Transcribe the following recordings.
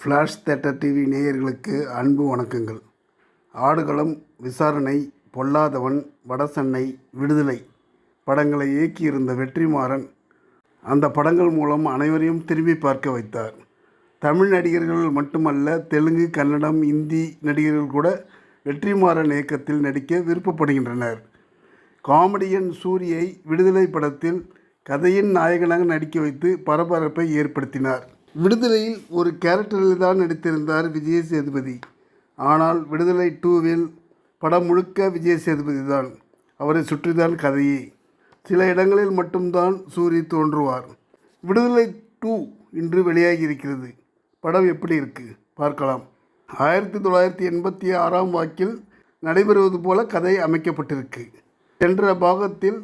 Flash theatre TV நேயர்களுக்கு அன்பு வணக்கங்கள். ஆடுகளம் விசாரணை பொல்லாதவன் வடசென்னை விடுதலை படங்களை இயக்கியிருந்த வெற்றிமாறன் அந்த படங்கள் மூலம் அனைவரையும் திரும்பி பார்க்க வைத்தார். தமிழ் நடிகர்கள் மட்டுமல்ல தெலுங்கு கன்னடம் இந்தி நடிகர்கள் கூட வெற்றிமாறன் இயக்கத்தில் நடிக்க விருப்பப்படுகின்றனர். காமெடியன் சூரியை விடுதலை படத்தில் கதையின் நாயகனாக நடிக்க வைத்து பரபரப்பை ஏற்படுத்தினார். விடுதலையில் ஒரு கேரக்டரில் தான் நடித்திருந்தார் விஜய் சேதுபதி. ஆனால் விடுதலை டூவில் படம் முழுக்க விஜய் சேதுபதி தான். அவரை சுற்றிதான் கதையே. சில இடங்களில் மட்டும்தான் சூரி தோன்றுவார். விடுதலை டூ இன்று வெளியாகி இருக்கிறது படம் எப்படி இருக்குது பார்க்கலாம். ஆயிரத்தி தொள்ளாயிரத்தி எண்பத்தி ஆறாம் வாக்கில் நடைபெறுவது போல கதை அமைக்கப்பட்டிருக்கு. சென்ற பாகத்தில்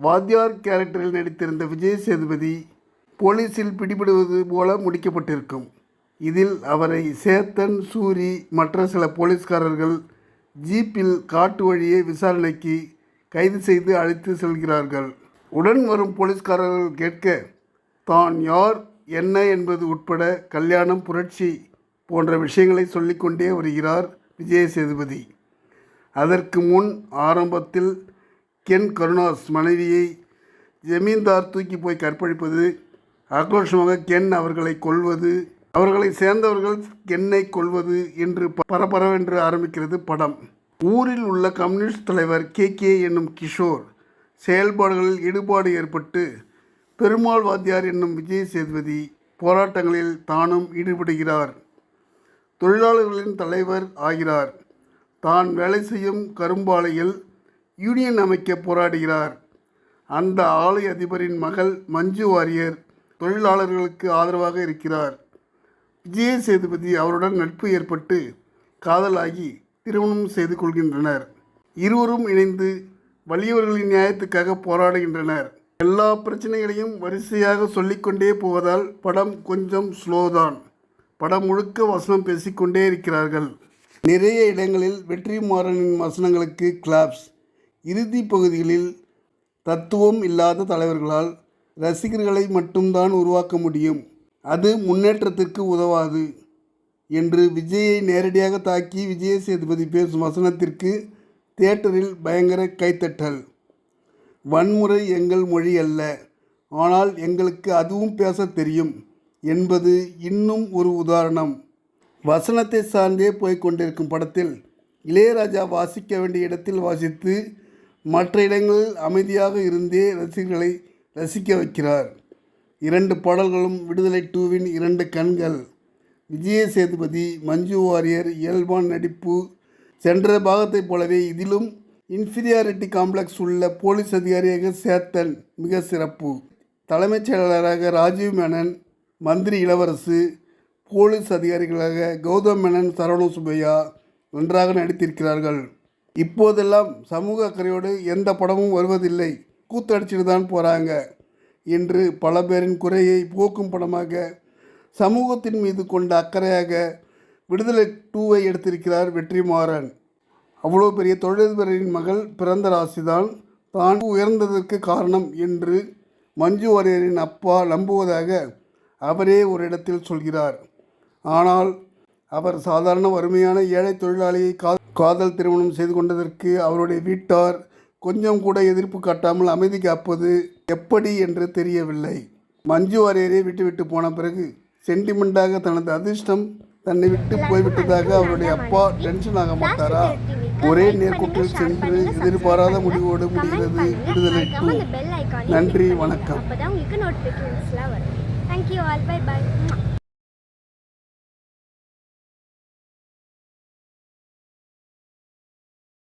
வாத்தியார் கேரக்டரில் நடித்திருந்த விஜய் சேதுபதி போலீஸில் பிடிபடுவது போல முடிக்கப்பட்டிருக்கும். இதில் அவரை சேத்தன் சூரி மற்ற சில போலீஸ்காரர்கள் ஜீப்பில் காட்டு வழியே விசாரணைக்கு கைது செய்து அழைத்து செல்கிறார்கள். உடன் வரும் போலீஸ்காரர்கள் கேட்க தான் யார் என்ன என்பது உட்பட கல்யாணம் புரட்சி போன்ற விஷயங்களை சொல்லிக்கொண்டே வருகிறார் விஜய சேதுபதி அதற்கு முன் ஆரம்பத்தில் கென் கருணாஸ் மனைவியை ஜமீன்தார் தூக்கி போய் கற்பழிப்பது ஆக்ரோஷமாக கென் அவர்களை கொல்வது அவர்களை சேர்ந்தவர்கள் கென்னை கொல்வது என்று பரபரவென்று ஆரம்பிக்கிறது படம். ஊரில் உள்ள கம்யூனிஸ்ட் தலைவர் கே கே என்னும் கிஷோர் செயல்பாடுகளில் ஈடுபாடு ஏற்பட்டு பெருமாள் வாத்தியார் என்னும் விஜய் சேதுபதி போராட்டங்களில் தானும் ஈடுபடுகிறார். தொழிலாளர்களின் தலைவர் ஆகிறார். தான் வேலை செய்யும் கரும்பாலையில் யூனியன் அமைக்க போராடுகிறார். அந்த ஆலை அதிபரின் மகள் மஞ்சு வாரியர் தொழிலாளர்களுக்கு ஆதரவாக இருக்கிறார். விஜய சேதுபதி அவருடன் நட்பு ஏற்பட்டு காதலாகி திருமணம் செய்து கொள்கின்றனர். இருவரும் இணைந்து வலியவர்களின் நியாயத்துக்காக போராடுகின்றனர். எல்லா பிரச்சனைகளையும் வரிசையாக சொல்லிக்கொண்டே போவதால் படம் கொஞ்சம் ஸ்லோதான். படம் முழுக்க வசனம் பேசிக்கொண்டே இருக்கிறார்கள். நிறைய இடங்களில் வெற்றிமாறனின் வசனங்களுக்கு கிளாப்ஸ் இறுதி பகுதிகளில் தத்துவம் இல்லாத தலைவர்களால் ரசிகர்களை மட்டும்தான் உருவாக்க முடியும். அது முன்னேற்றத்திற்கு உதவாது. என்று விஜயை நேரடியாக தாக்கி விஜய சேதுபதி பேசும் வசனத்திற்கு தியேட்டரில் பயங்கர கைத்தட்டல். வன்முறை எங்கள் மொழி அல்ல. ஆனால் எங்களுக்கு அதுவும் பேசத் தெரியும் என்பது இன்னும் ஒரு உதாரணம். வசனத்தை சார்ந்தே போய்கொண்டிருக்கும் படத்தில் இளையராஜா வாசிக்க வேண்டிய இடத்தில் வாசித்து மற்ற இடங்களில் அமைதியாக இருந்தே ரசிகர்களை ரசிக்க வைக்கிறார். இரண்டு பாடல்களும் விடுதலை டூவின் இரண்டு கண்கள். விஜய சேதுபதி மஞ்சு வாரியர் இயல்பான் நடிப்பு. சென்ற பாகத்தைப் போலவே இதிலும் இன்ஃபீரியாரிட்டி காம்ப்ளெக்ஸ் உள்ள போலீஸ் அதிகாரியாக சேத்தன் மிக சிறப்பு. தலைமைச் செயலாளராக ராஜீவ் மேனன் மந்திரி இளவரசு போலீஸ் அதிகாரிகளாக கௌதம் மேனன் சரவண சுப்பையா நன்றாக நடித்திருக்கிறார்கள். இப்போதெல்லாம் சமூக அக்கறையோடு எந்த படமும் வருவதில்லை. கூத்தடிச்சிட்டு தான் போகிறாங்க என்று பல பேரின் குறையை போக்கும் படமாக சமூகத்தின் மீது கொண்ட அக்கறையாக விடுதலை டூவை எடுத்திருக்கிறார் வெற்றிமாறன். அவ்வளோ பெரிய தொழிலதிபரின் மகள் பிறந்த ராசிதான் தான் உயர்ந்ததற்கு காரணம் என்று மஞ்சு வாரியரின் அப்பா நம்புவதாக அவரே ஒரு இடத்தில் சொல்கிறார். ஆனால் அவர் சாதாரண வறுமையான ஏழை தொழிலாளியை கா காதல் திருமணம் செய்து கொண்டதற்கு அவருடைய வீட்டார் கொஞ்சம் கூட எதிர்ப்பு காட்டாமல் அமைதி காப்பது எப்படி என்று தெரியவில்லை. மஞ்சு வாரியரை விட்டுவிட்டு போன பிறகு சென்டிமெண்டாக தனது அதிர்ஷ்டம் தன்னை விட்டு போய்விட்டதாக அவருடைய அப்பா டென்ஷன் ஆக மாட்டாரா? ஒரே நேர்கூட்டில் சென்று எதிர்பாராத முடிவோடு முடிகிறது. விடுதலை நன்றி வணக்கம்.